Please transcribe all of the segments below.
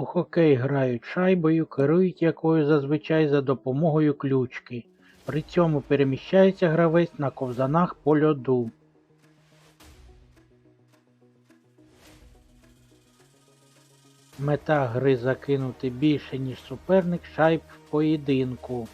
У хокей грають шайбою, керують якою зазвичай за допомогою ключки. При цьому переміщається гравець на ковзанах по льоду. Мета гри закинути більше, ніж суперник шайб в поєдинку.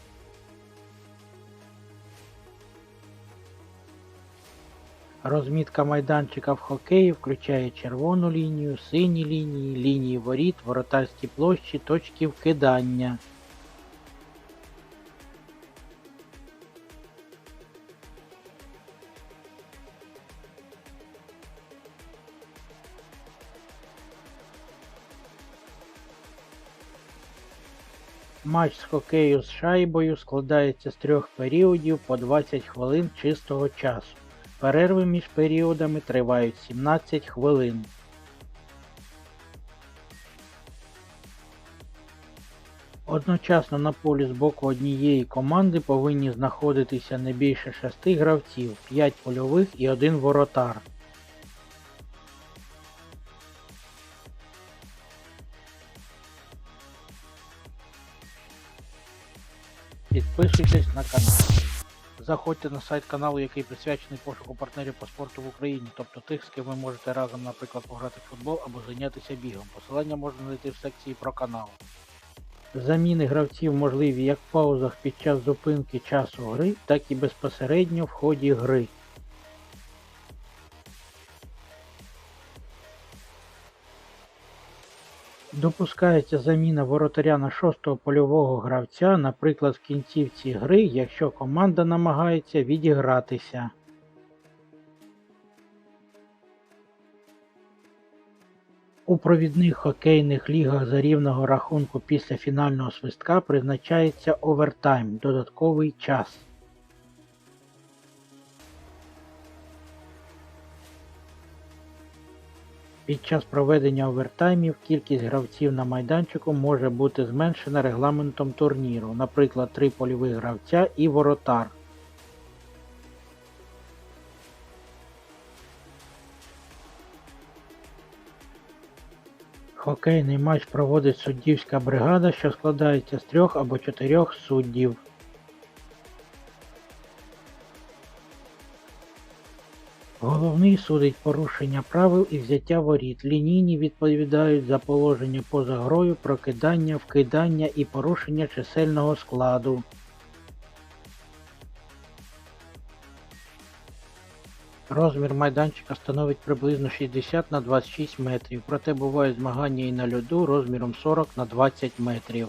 Розмітка майданчика в хокеї включає червону лінію, сині лінії, лінії воріт, воротарські площі, точки вкидання. Матч з хокею з шайбою складається з трьох періодів по 20 хвилин чистого часу. Перерви між періодами тривають 17 хвилин. Одночасно на полі з боку однієї команди повинні знаходитися не більше 6 гравців, 5 польових і 1 воротар. Підписуйтесь на канал. Заходьте на сайт каналу, який присвячений пошуку партнерів по спорту в Україні, тобто тих, з ким ви можете разом, наприклад, пограти в футбол або зайнятися бігом. Посилання можна знайти в секції про канал. Заміни гравців можливі як в паузах під час зупинки часу гри, так і безпосередньо в ході гри. Допускається заміна воротаря на шостого польового гравця, наприклад, в кінцівці гри, якщо команда намагається відігратися. У провідних хокейних лігах за рівного рахунку після фінального свистка призначається овертайм додатковий час. Під час проведення овертаймів кількість гравців на майданчику може бути зменшена регламентом турніру, наприклад, 3 польових гравця і воротар. Хокейний матч проводить суддівська бригада, що складається з трьох або чотирьох суддів. Головний судить порушення правил і взяття воріт. Лінійні відповідають за положення поза грою, прокидання, вкидання і порушення чисельного складу. Розмір майданчика становить приблизно 60 на 26 метрів, проте бувають змагання і на льоду розміром 40 на 20 метрів.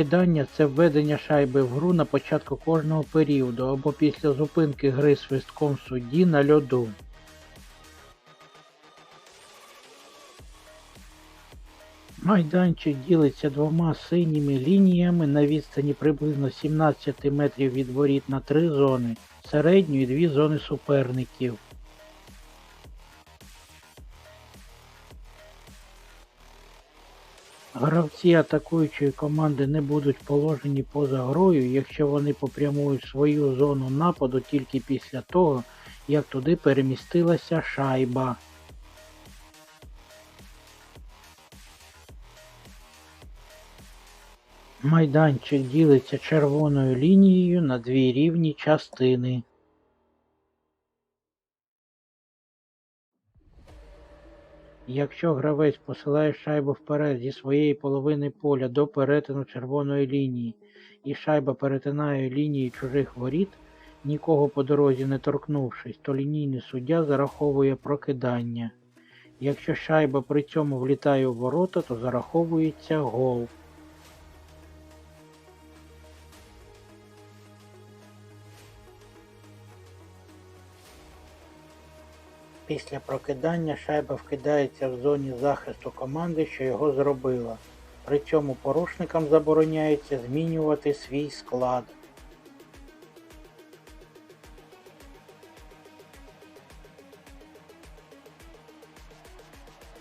Вкидання це введення шайби в гру на початку кожного періоду або після зупинки гри свистком судді на льоду. Майданчик ділиться двома синіми лініями на відстані приблизно 17 метрів від воріт на три зони, середню і дві зони суперників. Гравці атакуючої команди не будуть положені поза грою, якщо вони попрямують свою зону нападу тільки після того, як туди перемістилася шайба. Майданчик ділиться червоною лінією на дві рівні частини. Якщо гравець посилає шайбу вперед зі своєї половини поля до перетину червоної лінії і шайба перетинає лінії чужих воріт, нікого по дорозі не торкнувшись, то лінійний суддя зараховує прокидання. Якщо шайба при цьому влітає у ворота, то зараховується гол. Після прокидання шайба вкидається в зоні захисту команди, що його зробила. При цьому порушникам забороняється змінювати свій склад.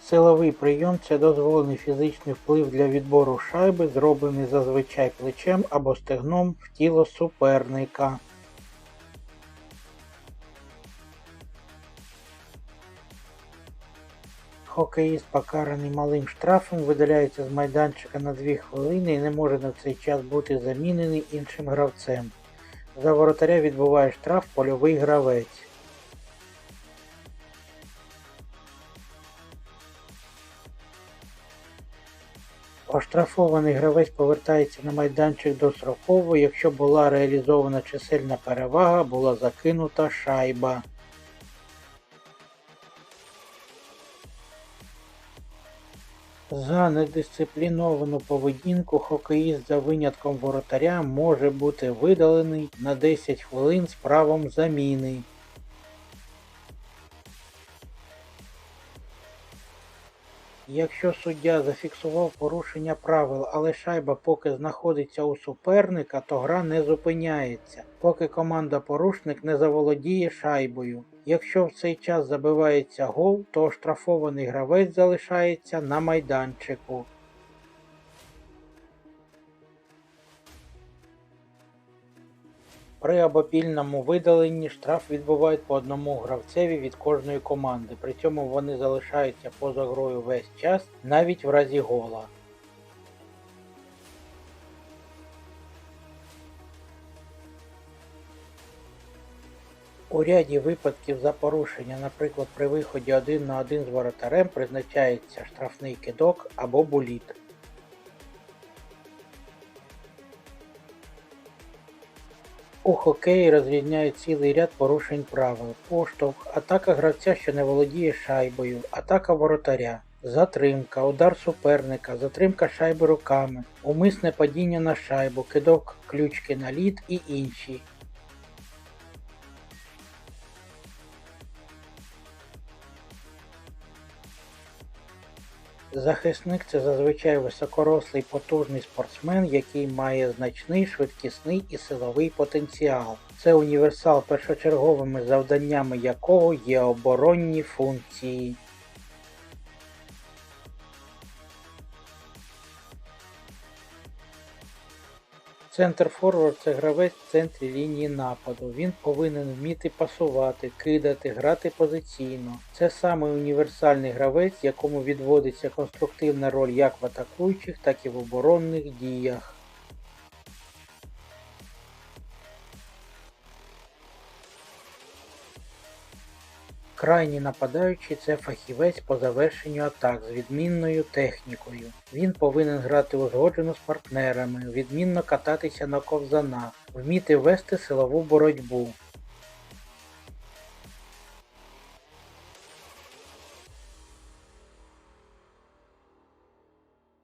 Силовий прийом це дозволений фізичний вплив для відбору шайби, зроблений зазвичай плечем або стегном в тіло суперника. Хокеїст, покараний малим штрафом, видаляється з майданчика на 2 хвилини і не може на цей час бути замінений іншим гравцем. За воротаря відбуває штраф польовий гравець. Оштрафований гравець повертається на майданчик достроково, якщо була реалізована чисельна перевага, була закинута шайба. За недисципліновану поведінку хокеїст за винятком воротаря може бути видалений на 10 хвилин з правом заміни. Якщо суддя зафіксував порушення правил, але шайба поки знаходиться у суперника, то гра не зупиняється, поки команда порушник не заволодіє шайбою. Якщо в цей час забивається гол, то оштрафований гравець залишається на майданчику. При обопільному видаленні штраф відбувають по одному гравцеві від кожної команди, при цьому вони залишаються поза грою весь час, навіть в разі гола. У ряді випадків за порушення, наприклад, при виході один на один з воротарем призначається штрафний кидок або буліт. У хокеї розрізняють цілий ряд порушень правил, поштовх, атака гравця, що не володіє шайбою, атака воротаря, затримка, удар суперника, затримка шайби руками, умисне падіння на шайбу, кидок ключки на лід і інші. Захисник це зазвичай високорослий потужний спортсмен, який має значний швидкісний і силовий потенціал. Це універсал, першочерговими завданнями якого є оборонні функції. Центр форвард це гравець в центрі лінії нападу. Він повинен вміти пасувати, кидати, грати позиційно. Це саме універсальний гравець, якому відводиться конструктивна роль як в атакуючих, так і в оборонних діях. Крайній нападаючий це фахівець по завершенню атак з відмінною технікою. Він повинен грати узгоджено з партнерами, відмінно кататися на ковзанах, вміти вести силову боротьбу.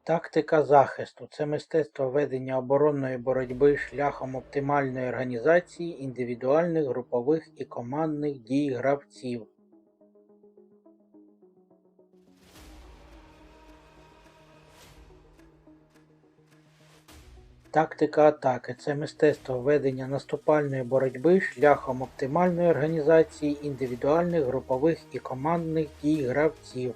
Тактика захисту це мистецтво ведення оборонної боротьби шляхом оптимальної організації індивідуальних, групових і командних дій гравців. Тактика атаки це мистецтво ведення наступальної боротьби шляхом оптимальної організації індивідуальних, групових і командних дій гравців.